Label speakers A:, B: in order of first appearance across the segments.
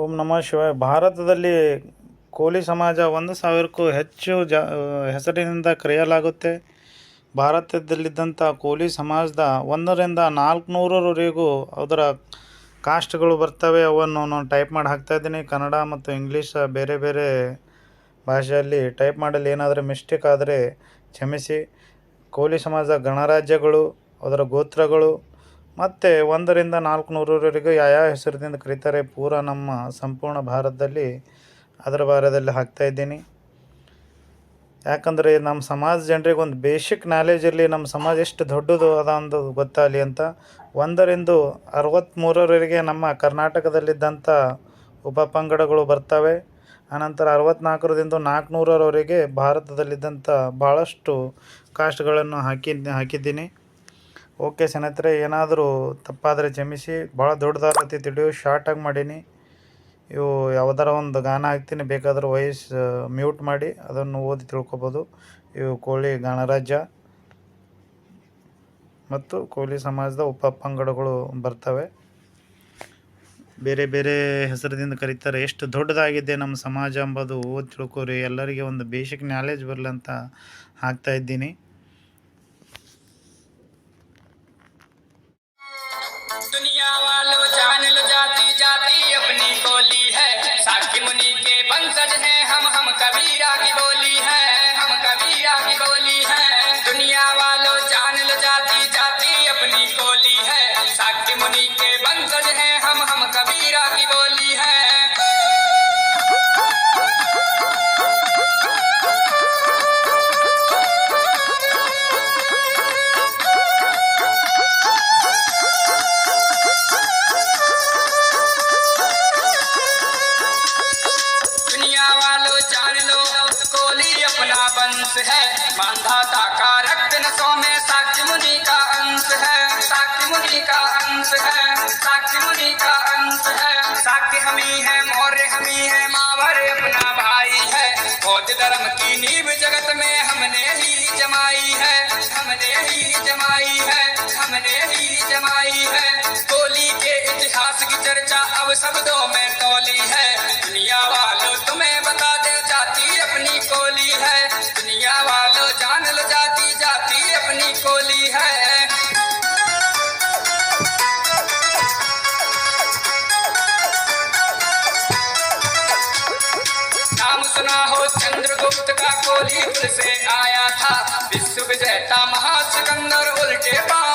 A: ಓಂ ನಮಃ ಶಿವಾಯ. ಭಾರತದಲ್ಲಿ ಕೋಲಿ ಸಮಾಜ ಒಂದು ಸಾವಿರಕ್ಕೂ ಹೆಚ್ಚು ಜ ಹೆಸರಿನಿಂದ ಕರೆಯಲಾಗುತ್ತೆ. ಭಾರತದಲ್ಲಿದ್ದಂಥ ಕೋಲಿ ಸಮಾಜದ ಒಂದರಿಂದ ನಾಲ್ಕುನೂರರವರೆಗೂ ಅದರ ಕಾಸ್ಟ್ಗಳು ಬರ್ತವೆ. ಅವನ್ನು ನಾನು ಟೈಪ್ ಮಾಡಿ ಹಾಕ್ತಾಯಿದ್ದೀನಿ ಕನ್ನಡ ಮತ್ತು ಇಂಗ್ಲೀಷ ಬೇರೆ ಬೇರೆ ಭಾಷೆಯಲ್ಲಿ ಟೈಪ್ ಮಾಡಲು. ಏನಾದರೂ ಮಿಸ್ಟೇಕ್ ಆದರೆ ಕ್ಷಮಿಸಿ. ಕೋಲಿ ಸಮಾಜದ ಗಣರಾಜ್ಯಗಳು, ಅದರ ಗೋತ್ರಗಳು ಮತ್ತು ಒಂದರಿಂದ ನಾಲ್ಕು ನೂರರವರೆಗೂ ಯಾವ ಹೆಸರಿನಿಂದ ಕರೀತಾರೆ ಪೂರ ನಮ್ಮ ಸಂಪೂರ್ಣ ಭಾರತದಲ್ಲಿ, ಅದರ ಬಾರದಲ್ಲಿ ಹಾಕ್ತಾಯಿದ್ದೀನಿ ಯಾಕಂದರೆ ನಮ್ಮ ಸಮಾಜ ಜನರಿಗೆ ಒಂದು ಬೇಸಿಕ್ ನಾಲೆಜ್ ಇರಲಿ ನಮ್ಮ ಸಮಾಜ ಎಷ್ಟು ದೊಡ್ಡದು ಅದ ಒಂದು ಗೊತ್ತಾಗಲಿ ಅಂತ ಒಂದರಿಂದ ಅರವತ್ತ್ಮೂರರವರೆಗೆ ನಮ್ಮ ಕರ್ನಾಟಕದಲ್ಲಿದ್ದಂಥ ಉಪಪಂಗಡಗಳು ಬರ್ತವೆ. ಆನಂತರ ಅರವತ್ತ್ನಾಲ್ಕರಿಂದ ನಾಲ್ಕುನೂರರವರೆಗೆ ಭಾರತದಲ್ಲಿದ್ದಂಥ ಭಾಳಷ್ಟು ಕಾಸ್ಟ್ಗಳನ್ನು ಹಾಕಿ, ಹಾಕಿದ್ದೀನಿ. ಓಕೆ ಸ್ನೇಹಿತರೆ, ಏನಾದರೂ ತಪ್ಪಾದರೆ ಕ್ಷಮಿಸಿ. ಭಾಳ ದೊಡ್ಡದಾಗತ್ತೆ ತಿಳಿಯೋ ಶಾರ್ಟಾಗಿ ಮಾಡೀನಿ. ಇವು ಯಾವ್ದಾರ ಒಂದು ಗಾನ ಹಾಕ್ತೀನಿ, ಬೇಕಾದರೂ ವಾಯ್ಸ್ ಮ್ಯೂಟ್ ಮಾಡಿ, ಅದನ್ನು ಓದಿ ತಿಳ್ಕೊಬೋದು. ಇವು ಕೋಳಿ ಗಣರಾಜ್ಯ ಮತ್ತು ಕೋಲಿ ಸಮಾಜದ ಉಪ ಪಂಗಡಗಳು ಬರ್ತವೆ. ಬೇರೆ ಬೇರೆ ಹೆಸರದಿಂದ ಕರೀತಾರೆ, ಎಷ್ಟು ದೊಡ್ಡದಾಗಿದೆ ನಮ್ಮ ಸಮಾಜ ಎಂಬುದು ಓದಿ ತಿಳ್ಕೊರಿ. ಎಲ್ಲರಿಗೆ ಒಂದು ಬೇಸಿಕ್ ನಾಲೆಜ್ ಬರಲಿ ಅಂತ
B: मुनि का अंश है, साक्षी मुनि का अंश है। साक्षी हमी है, मौर्य हमी है, मावर अपना भाई है। बौद्ध धर्म की नींव जगत में हमने ही जमाई है। हमने ही जमाई है, हमने ही जमाई है। कोली के इतिहास की चर्चा अब शब्दों में तौली है। दुनिया डोली से आया था। विश्व विजेता महासिकंदर उल्टे पा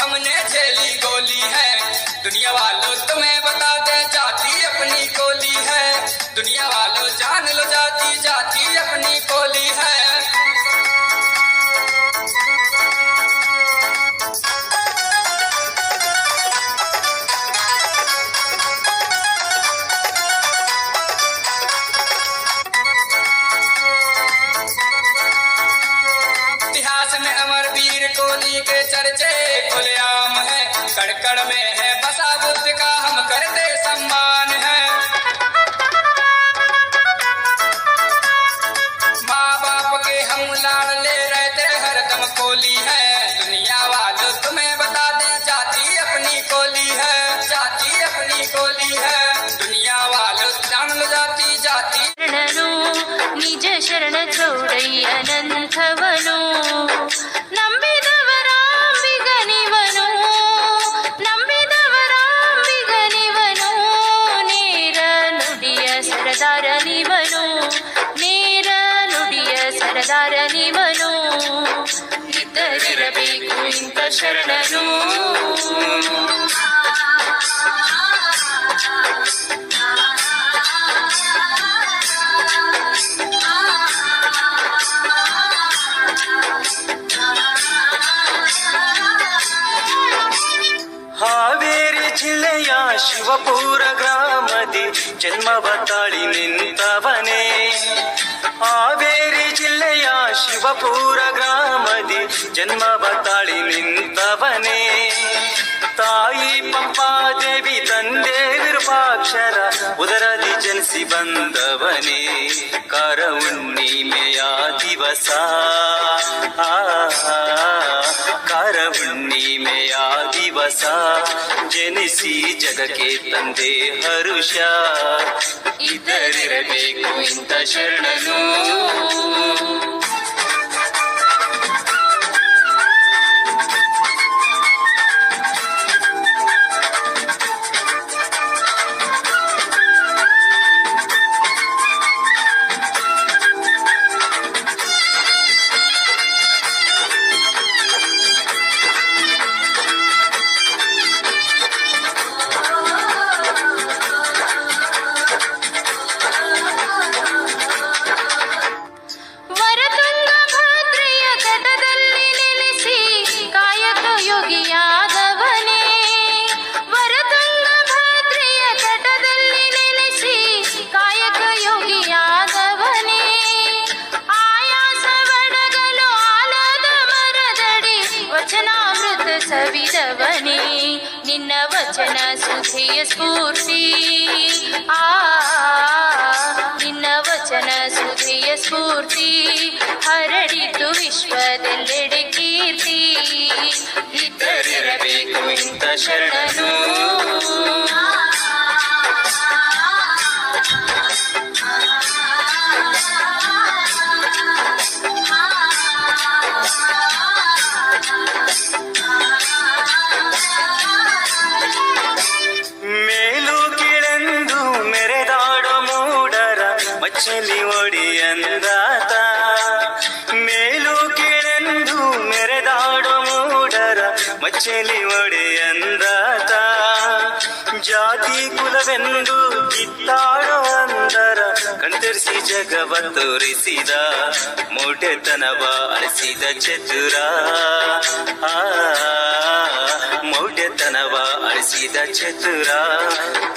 B: हमने झेली गोली है। दुनिया वालों तुम्हें बता दे, जाती अपनी गोली है। दुनिया वालों जान लो, जाती, जाति अपनी गोली है।
C: ನಿಜ ಶರಣ ಚೌಡಯ್ಯನಂಥವನು ನಂಬಿದವರಾಂಬಿಗನಿವನು ನಂಬಿದವರಾಂಬಿಗನಿವನು ನೇರ ನುಡಿಯ ಸರದಾರ ನಿವನು ನೇರ ನುಡಿಯ ಸರದಾರ ನಿವನು ಇದ್ದರಿರಬೇಕು ಇಂಥ ಶರಣನು
D: ಶಿವಪುರ ಗ್ರಾಮದಿ ಜನ್ಮವ ತಾಳಿ ನಿಂತವನೇ. ಹಾವೇರಿ ಜಿಲ್ಲೆಯ ಶಿವಪುರ ಗ್ರಾಮದಿ ಜನ್ಮವ ತಾಳಿ ನಿಂತವನೇ. ತಾಯಿ ಪಂಪಾದೇವಿ ತಂದೆ ವಿರೂಪಾಕ್ಷರ ಉದರದಿ ಜನಿಸಿ ಬಂದವನೇ, ಕರ ಹುಣ್ಣಿಮೆಯ ದಿವಸ ಕರ ಹುಣ್ಣಿಮೆಯ ದಿವಸ ಜನಿಸಿ ಜಗಕ್ಕೆ ತಂದೆ ಹರುಷ. ಇದ್ದರಿರಬೇಕು ಇಂಥ ಶರಣನು.
C: ವಚನ ಸುಧೆಯ ಸ್ಫೂರ್ತಿ. ಆ ನಿನ್ನ ವಚನ ಸುಧಿಯ ಸ್ಫೂರ್ತಿ. ಹರಡಿತು ವಿಶ್ವದೆಲ್ಲೆಡೆ ಕೀರ್ತಿ. ಇದ್ದರಿರಬೇಕು ಇಂಥ ಶರಣನು
D: ಮಚ್ಚಲಿ ಒಡೆಯಂದಾತ ಜಾತಿ ಕುಲವೆಂದು ಕಿತ್ತಾಡೋ ಅಂದರ ಕಣ್ತರಿಸಿ ಜಗವ ತೋರಿಸಿದ ಮೌಢ್ಯತನವ ಅಳಿಸಿದ ಚತುರ ಆ ಮೌಢ್ಯತನವ ಅಳಿಸಿದ ಚತುರ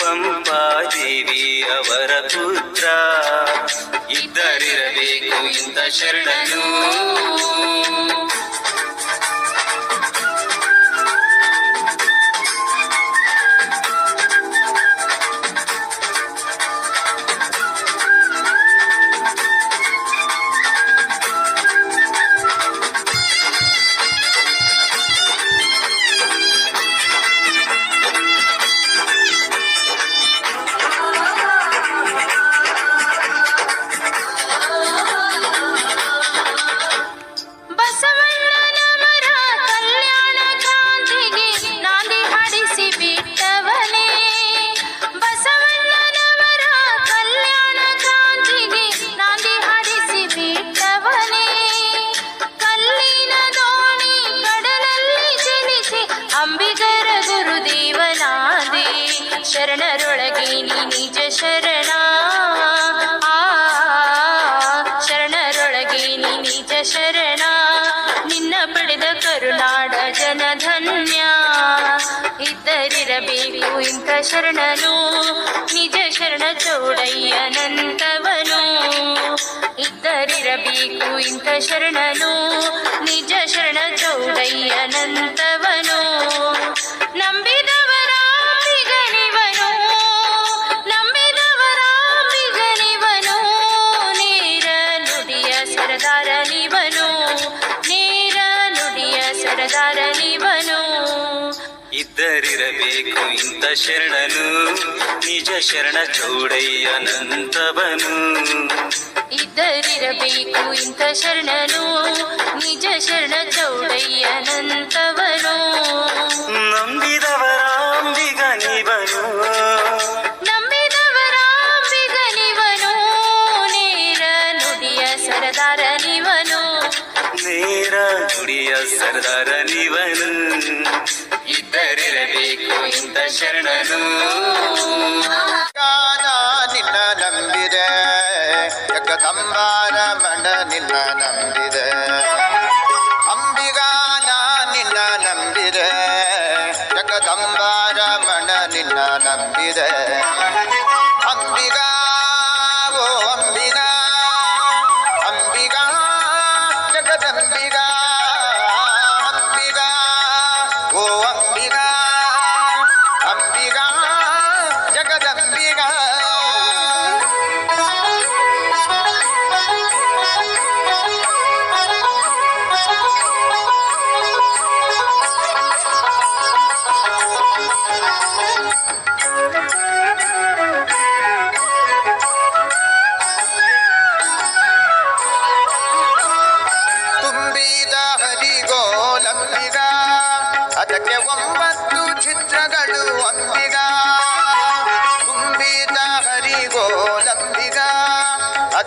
D: ಪಂಪಾದೇವಿ ಅವರ ಪುತ್ರ ಇದ್ದರಿರಬೇಕು ಇಂಥ ಶರಣನು
C: ಇಂಥ ಶರಣನು ನಿಜ ಶರಣ ಚೌಡಯ್ಯನಂತವನು ಇದ್ದರಿರಬೇಕು ಇಂಥ ಶರಣನು ನಿಜ ಶರಣ ಚೌಡಯ್ಯನಂತವನು
D: ಇಂಥ ಶರಣನು ನಿಜ ಶರಣ ಚೌಡಯ್ಯನಂತವನು
C: ಇದ್ದರಿರಬೇಕು ಇಂಥ ಶರಣನು ನಿಜ ಶರಣ
D: ಶರಣನು
E: ನಿನ್ನ ನಂಬಿದೆ. ಜಗದಂಬಾರ ಮಣ ನಿನ್ನ ನಂಬಿದೆ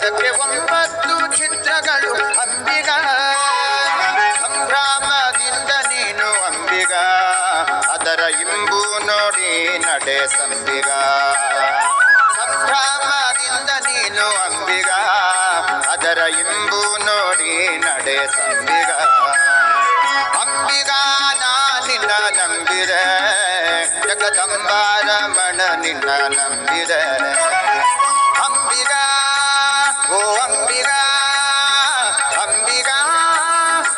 E: ಅದಕ್ಕೆ ಒಂಬತ್ತು ಚಿತ್ರಗಳು ಅಂಬಿಗ. ಸಂಭ್ರಮದಿಂದ ನೀನು ಅಂಬಿಗ. ಅದರ ಇಂಬು ನೋಡಿ ನಡೆ ಸಂಬಿಗ. ಸಂಭ್ರಮದಿಂದ ನೀನು ಅಂಬಿಗ. ಅದರ ಇಂಬು ನೋಡಿ ನಡೆ ಸಂಬಿಗ. ಅಂಬಿಗ, ನಾ ನಿನ್ನ ನಂಬಿದೆ. ಜಗದಂಬಾರ ಮಣ ನಿನ್ನ ನಂಬಿದೆ. ಅಂಬಿಗ ಓ ಅಂಬಿಗ ಅಂಬಿಗ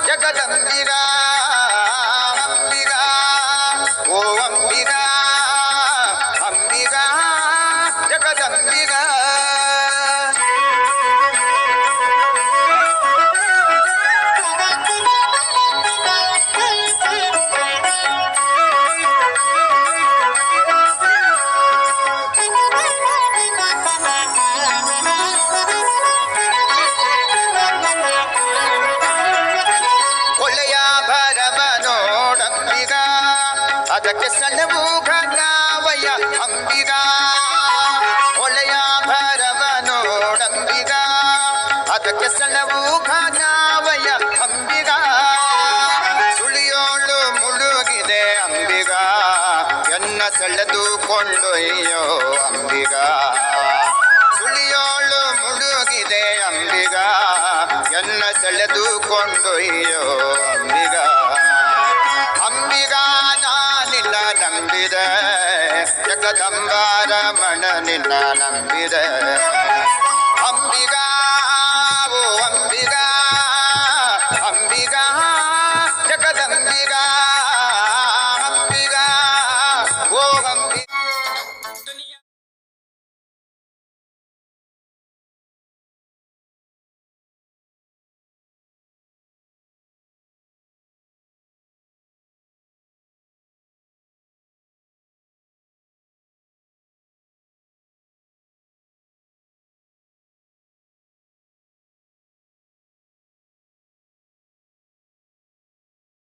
E: ಜಗದಂಬಿಗ ಅಂಬಿಗ ಓ ಅಂಬಿಗ ಅದಕ್ಕೆ ಸಲವು ಘನಾವಯ ಅಂಬಿಗ, ಒಲೆಯ ಭರವ ನೋಡಂಬಿಗ ಅದಕ್ಕೆ ಸಲವು ಘನಾವಯ ಅಂಬಿಗ, ಸುಳಿಯೋಳು ಮುಳುಗಿದೆ ಅಂಬಿಗ. ಎನ್ನ ಸೆಳೆದು ಕೊಂಡೊಯ್ಯೋ ಅಂಬಿಗ. ಸುಳಿಯೋಳು ಮುಳುಗಿದೆ ಅಂಬಿಗ, ಎನ್ನ ಸೆಳೆದು ಕೊಂಡೊಯ್ಯೋ ಅಂಬಿಗ. ಅಂಬಿಗ ನಿನ್ನ ನಂಬಿದೆ ಜಗದಂಬಾರ ಮಣ ನಿನ್ನ ನಂಬಿದೆ ಅಂಬಿಗ ಓ ಅಂಬಿಗ